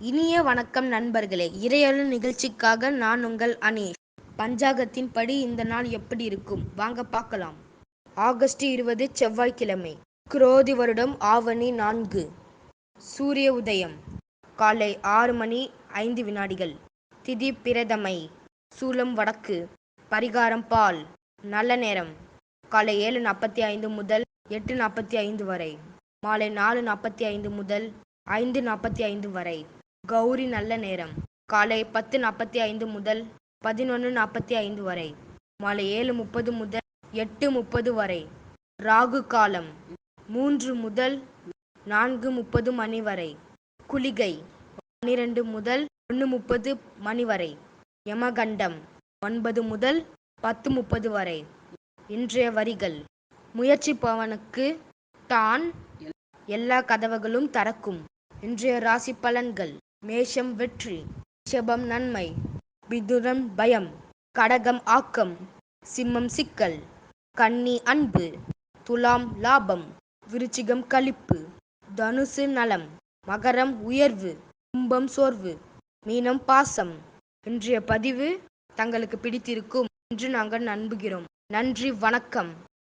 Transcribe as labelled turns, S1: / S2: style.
S1: இனிய வணக்கம் நண்பர்களே. இறையருள் நிகழ்ச்சிக்காக நான் உங்கள் அனீஷ். பஞ்சாங்கத்தின் படி இந்த நாள் எப்படி இருக்கும்? வாங்க பார்க்கலாம். ஆகஸ்ட் இருபது செவ்வாய்க்கிழமை. குரோதி வருடம் ஆவணி நான்கு. சூரிய உதயம். காலை ஆறு மணி ஐந்து வினாடிகள். திதி பிரதமை. சூலம் வடக்கு. பரிகாரம் பால். நல்ல நேரம். காலை ஏழு நாற்பத்தி ஐந்து முதல் எட்டு நாற்பத்தி ஐந்து வரை. மாலை நாலு நாற்பத்தி ஐந்து முதல் ஐந்து நாற்பத்தி ஐந்து வரை. கௌரி நல்ல நேரம். காலை பத்து நாற்பத்தி ஐந்து முதல் பதினொன்று நாற்பத்தி ஐந்து வரை. மாலை ஏழு முப்பது முதல் எட்டு முப்பது வரை. ராகு காலம் மூன்று முதல் நான்கு முப்பது மணி வரை. குளிகை பன்னிரண்டு முதல் ஒன்று முப்பது மணி வரை. யமகண்டம் ஒன்பது முதல் பத்து முப்பது வரை. இன்றைய வரிகள். முயற்சிப்பவனுக்கு தான் எல்லா கதவுகளும் தறக்கும். இன்றைய ராசி பலன்கள். மேஷம் வெற்றி ரிஷபம் நன்மை மிதுனம் பயம் கடகம் ஆக்கம் சிம்மம் சிக்கல் கன்னி அன்பு துலாம் லாபம் விருச்சிகம் கழிப்பு தனுசு நலம் மகரம் உயர்வு கும்பம் சோர்வு மீனம் பாசம் இன்றைய பதிவு தங்களுக்கு பிடித்திருக்கும் என்று நாங்கள் நம்புகிறோம். நன்றி வணக்கம்.